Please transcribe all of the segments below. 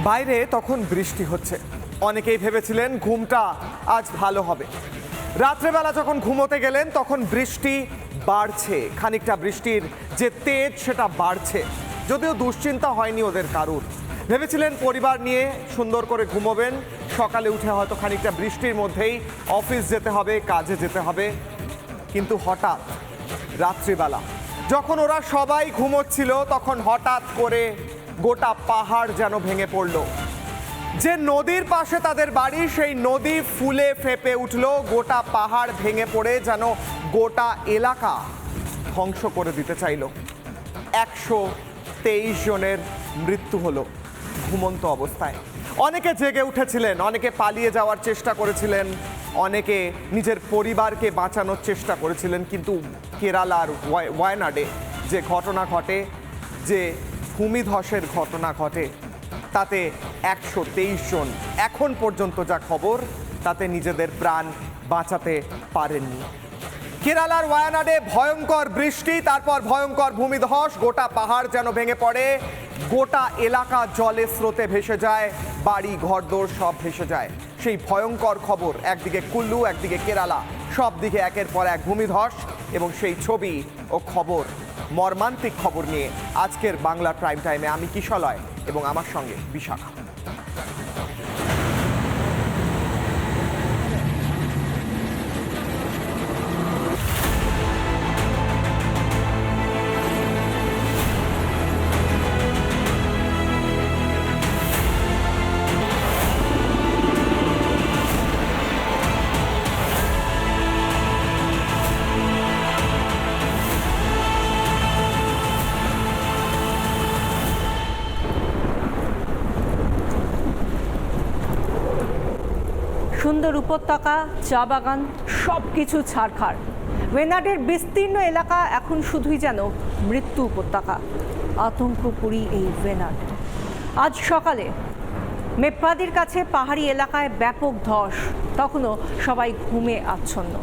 বাইরে তখন বৃষ্টি হচ্ছে। অনেকেই ভেবেছিলেন ঘুমটা আজ ভালো হবে। রাত্রেবেলা যখন ঘুমোতে গেলেন, তখন বৃষ্টি বাড়ছে। খানিকটা বৃষ্টির যে তেজ, সেটা বাড়ছে। যদিও দুশ্চিন্তা হয়নি ওদের কারুর। ভেবেছিলেন পরিবার নিয়ে সুন্দর করে ঘুমোবেন। সকালে উঠে হয়তো খানিকটা বৃষ্টির মধ্যেই অফিস যেতে হবে, কাজে যেতে হবে। কিন্তু হঠাৎ রাত্রিবেলা, যখন ওরা সবাই ঘুমোচ্ছিল, তখন হঠাৎ করে গোটা পাহাড় যেন ভেঙে পড়ল। যে নদীর পাশে তাদের বাড়ি, সেই নদী ফুলে ফেপে উঠল। গোটা পাহাড় ভেঙে পড়ে যেন গোটা এলাকা ধ্বংস করে দিতে চাইল। একশো তেইশ জনের মৃত্যু হলো ঘুমন্ত অবস্থায়। অনেকে জেগে উঠেছিলেন, অনেকে পালিয়ে যাওয়ার চেষ্টা করেছিলেন, অনেকে নিজের পরিবারকে বাঁচানোর চেষ্টা করেছিলেন, কিন্তু কেরালার ওয়ায়নাডে যে ঘটনা ঘটে, যে ভূমিধসের ঘটনা ঘটে। তাতে একশো তেইশ জন এখন পর্যন্ত যা খবর, তাতে নিজেদের প্রাণ বাঁচাতে পারেননি। কেরালার ওয়ায়ানাডে ভয়ঙ্কর বৃষ্টি, তারপর ভয়ঙ্কর ভূমিধস, গোটা পাহাড় যেন ভেঙে পড়ে। গোটা এলাকা জলে স্রোতে ভেসে যায়, বাড়ি, ঘরদোর সব ভেসে যায়। সেই ভয়ঙ্কর খবর একদিকে কুল্লু, একদিকে কেরালা সব দিকে একের পর এক ভূমিধস এবং সেই ছবি ও খবর। মর্মান্তিক খবর নিয়ে আজকের বাংলা প্রাইম টাইমে আমি কিশলয় এবং আমার সঙ্গে বিশাখা। সুন্দর উপত্যকা, চা বাগান সব কিছু ছাড়খাড়। ওয়েনাডের বিস্তীর্ণ এলাকা এখন শুধুই যেন মৃত্যু উপত্যকা। আতঙ্কপুরী এই ওয়েনাড আজ সকালে মেপ্পাদির কাছে পাহাড়ি এলাকায় ব্যাপক ধস। তখনও সবাই ঘুমে আচ্ছন্ন।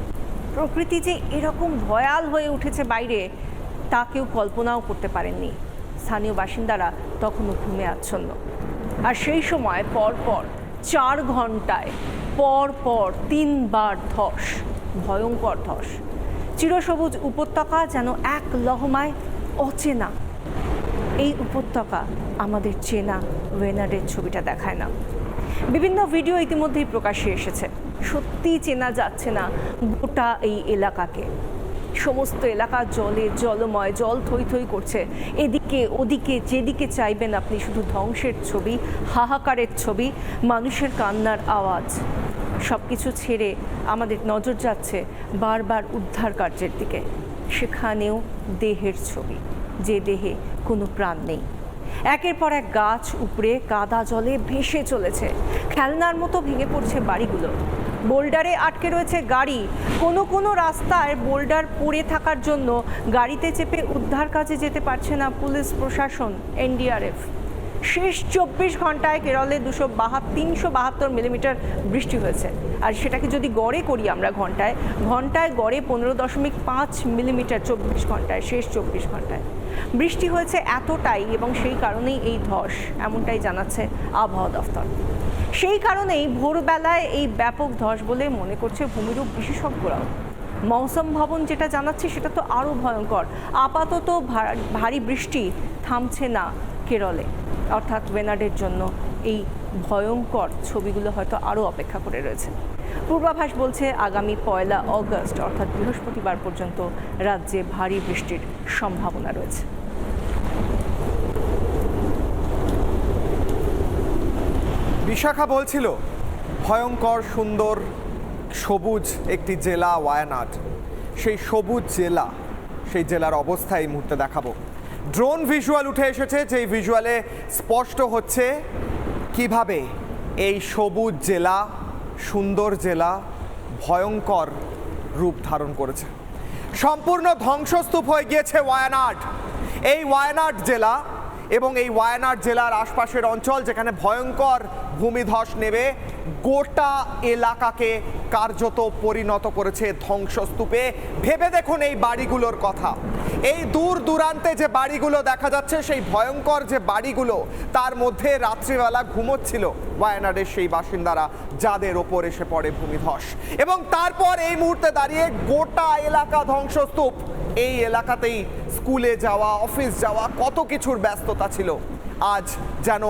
প্রকৃতি যে এরকম ভয়াল হয়ে উঠেছে বাইরে, তা কেউ কল্পনাও করতে পারেননি। স্থানীয় বাসিন্দারা তখনও ঘুমে আচ্ছন্ন। আর সেই সময় পর পর চার ঘন্টায় পর পর তিনবার ধস, ভয়ঙ্কর ধস। চিরসবুজ উপত্যকা যেন এক লহমায় অচেনা। এই উপত্যকা আমাদের চেনা ওয়েনারের ছবিটা দেখায় না। বিভিন্ন ভিডিও ইতিমধ্যেই প্রকাশ্যে এসেছে। সত্যি চেনা যাচ্ছে না গোটা এই এলাকাকে। সমস্ত এলাকা জলে জলময়, জল থই থই করছে। এদিকে, ওদিকে, যেদিকে চাইবেন আপনি শুধু ধ্বংসের ছবি, হাহাকারের ছবি, মানুষের কান্নার আওয়াজ। সব কিছু ছেড়ে আমাদের নজর যাচ্ছে বারবার উদ্ধার কার্যের দিকে। সেখানেও দেহের ছবি, যে দেহে কোনো প্রাণ নেই। একের পর এক গাছ উপড়ে কাদা জলে ভেসে চলেছে। খেলনার মতো ভেঙে পড়ছে বাড়িগুলো। বোল্ডারে আটকে রয়েছে গাড়ি। কোনো কোনো রাস্তায় বোল্ডার পড়ে থাকার জন্য গাড়িতে চেপে উদ্ধার কাজে যেতে পারছে না পুলিশ প্রশাসন, এনডিআরএফ। শেষ চব্বিশ ঘন্টায় কেরলে দুশো বাহাত, তিনশো বাহাত্তর মিলিমিটার বৃষ্টি হয়েছে। আর সেটাকে যদি গড়ে করি আমরা ঘন্টায় ঘন্টায় গড়ে পনেরো দশমিক পাঁচ মিলিমিটার চব্বিশ ঘন্টায়, শেষ চব্বিশ ঘন্টায়। বৃষ্টি হয়েছে এতটাই এবং সেই কারণেই এই ধস, এমনটাই জানাচ্ছে আবহাওয়া দফতর। সেই কারণেই ভোরবেলায় এই ব্যাপক ধস বলে মনে করছে ভূমিরূপ বিশেষজ্ঞরাও। মৌসুম ভবন যেটা জানাচ্ছে সেটা তো আরও ভয়ঙ্কর। আপাতত ভারী বৃষ্টি থামছে না। কেরলে, অর্থাৎ ওয়েনাডের জন্য এই ভয়ঙ্কর ছবিগুলো হয়তো আরও অপেক্ষা করে রয়েছে। পূর্বাভাস বলছে আগামী পয়লা অগস্ট, অর্থাৎ বৃহস্পতিবার পর্যন্ত রাজ্যে ভারী বৃষ্টির সম্ভাবনা রয়েছে। বিশাখা বলছিল, ভয়ঙ্কর, সুন্দর, সবুজ একটি জেলা, ওয়ায়ানাড। সেই সবুজ জেলা, সেই জেলার অবস্থা এই মুহূর্তে দেখাবো। ড্রোন ভিজুয়াল উঠে এসেছে, যেই ভিজুয়ালে স্পষ্ট হচ্ছে কীভাবে এই সবুজ জেলা, সুন্দর জেলা ভয়ঙ্কর রূপ ধারণ করেছে। সম্পূর্ণ ধ্বংসস্তূপ হয়ে গিয়েছে ওয়ায়ানাড। এই ওয়ায়ানাড জেলা এবং এই ওয়ায়নাড জেলার আশপাশের অঞ্চল যেখানে ভয়ঙ্কর ভূমিধস নেবে গোটা এলাকাকে কার্যত পরিণত করেছে ধ্বংসস্তূপে। ভেবে দেখুন এই বাড়িগুলোর কথা। এই দূর দূরান্তে যে বাড়িগুলো দেখা যাচ্ছে, সেই ভয়ঙ্কর যে বাড়িগুলো, তার মধ্যে রাত্রিবেলা ঘুমোচ্ছিল ওয়ায়নাডের সেই বাসিন্দারা, যাদের ওপর এসে পড়ে ভূমিধস। এবং তারপর এই মুহূর্তে দাঁড়িয়ে গোটা এলাকা ধ্বংসস্তূপ। এই এলাকাতেই স্কুলে যাওয়া, অফিস যাওয়া কত কিছুর ব্যস্ততা ছিল। আজ যেন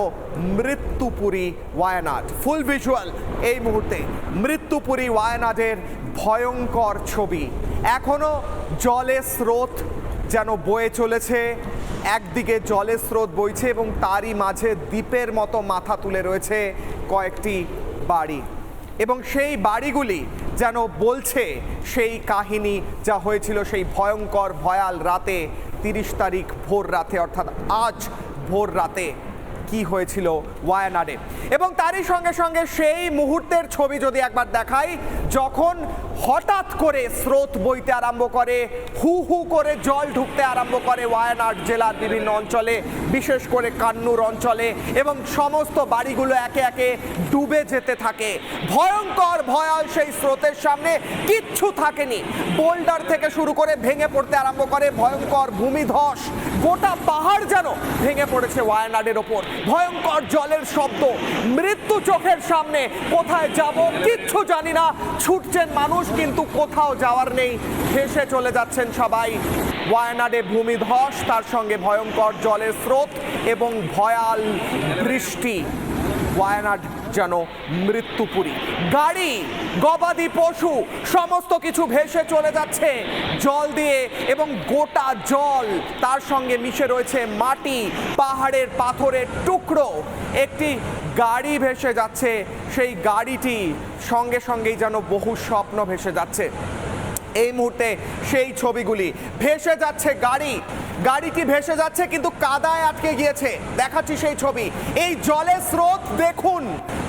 মৃত্যুপুরী ওয়ায়নাড। ফুল ভিজুয়াল এই মুহূর্তে মৃত্যুপুরী ওয়ায়নাডের ভয়ঙ্কর ছবি। এখনও জলের স্রোত যেন বয়ে চলেছে, একদিকে জলের স্রোত বইছে এবং তারই মাঝে দ্বীপের মতো মাথা তুলে রয়েছে কয়েকটি বাড়ি। এবং সেই বাড়িগুলি যেন বলছে সেই কাহিনী যা হয়েছিল সেই ভয়ঙ্কর, ভয়াল রাতে তিরিশ তারিখ ভোর রাতে, অর্থাৎ আজ ভোর রাতে। কি হয়েছিল ওয়ায়ানাডে এবং তারই সঙ্গে সঙ্গে সেই মুহূর্তের ছবি যদি একবার দেখাই, যখন হঠাৎ করে স্রোত বইতে আরম্ভ করে, হু হু করে জল ঢুকতে আরম্ভ করে ওয়ায়ানাড জেলার বিভিন্ন অঞ্চলে, বিশেষ করে কান্নুর অঞ্চলে এবং সমস্ত বাড়িগুলো একে একে ডুবে যেতে থাকে। ভয়ঙ্কর, ভয়াল সেই স্রোতের সামনে কিচ্ছু থাকেনি। বোল্ডার থেকে শুরু করে ভেঙে পড়তে আরম্ভ করে ভয়ঙ্কর ভূমিধস, গোটা পাহাড় যেন ভেঙে পড়েছে ওয়ায়ানাডের ওপর। ভয়ঙ্কর জলের শব্দ। মৃত্যু চোখের সামনে। কোথায় যাব? কিচ্ছু জানি না। ছুটছেন মানুষ, কিন্তু কোথাও যাওয়ার নেই। ভেসে চলে যাচ্ছেন সবাই। ওয়ায়ানাডে ভূমিধস, তার সঙ্গে ভয়ঙ্কর জলের স্রোত এবং ভয়াল বৃষ্টি। ওয়ায়ানাড যেন মৃত্যুপুরী গাড়ি, গবাদি পশু, সমস্ত কিছু ভেসে চলে যাচ্ছে। জল দিয়ে এবং গোটা জল তার সঙ্গে মিশে রয়েছে মাটি, পাহাড়ের পাথরের টুকরো। একটি গাড়ি ভেসে যাচ্ছে, সেই গাড়িটি সঙ্গে সঙ্গেই যেন বহু স্বপ্ন ভেসে যাচ্ছে। এই মুহূর্তে সেই ছবিগুলি ভেসে যাচ্ছে গাড়ি। গাড়িটি ভেসে যাচ্ছে, কিন্তু কাদায় আটকে গিয়েছে। দেখাচ্ছি সেই ছবি। এই জলের স্রোত দেখুন।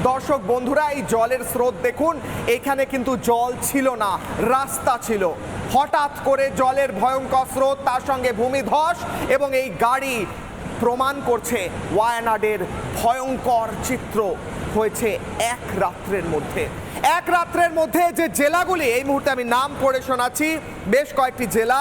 দর্শক বন্ধুরা, এই জলের স্রোত দেখুন। এখানে কিন্তু জল ছিল না, রাস্তা ছিল। হঠাৎ করে জলের ভয়ঙ্কর স্রোত, তার সঙ্গে ভূমিধস এবং এই গাড়ি প্রমাণ করছে, ওয়ায়ানাডের ভয়ঙ্কর চিত্র হয়েছে এক রাত্রের মধ্যে। এক রাত্রের মধ্যে যে জেলাগুলি, এই মুহূর্তে আমি নাম পড়ে শোনাচ্ছি বেশ কয়েকটি জেলা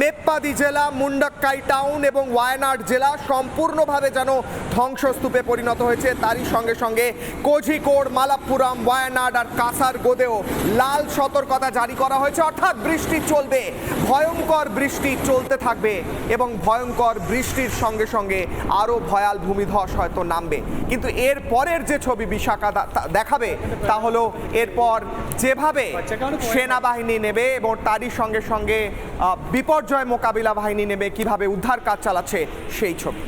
মেপ্পাদি জেলা মুন্ডাক্কাই টাউন এবং ওয়ায়নাড জেলা সম্পূর্ণভাবে যেন ধ্বংসস্তূপে পরিণত হয়েছে। তারই সঙ্গে সঙ্গে কোঝিকোড় মালাপ্পুরম ওয়ায়নাড আর কাসার গোদেও লাল সতর্কতা জারি করা হয়েছে। অর্থাৎ বৃষ্টি চলবে ভয়ঙ্কর বৃষ্টি চলতে থাকবে এবং ভয়ঙ্কর বৃষ্টির সঙ্গে সঙ্গে আরও ভয়াল ভূমিধস হয়তো নামবে। কিন্তু এর পরের যে ছবি বিশাখা দেখাবে তা হলো এরপর যেভাবে সেনাবাহিনী নেবে এবং তারই সঙ্গে সঙ্গে বিপর্যয় মোকাবিলা বাহিনী নেবে কীভাবে উদ্ধার কাজ চালাচ্ছে সেই ছবি।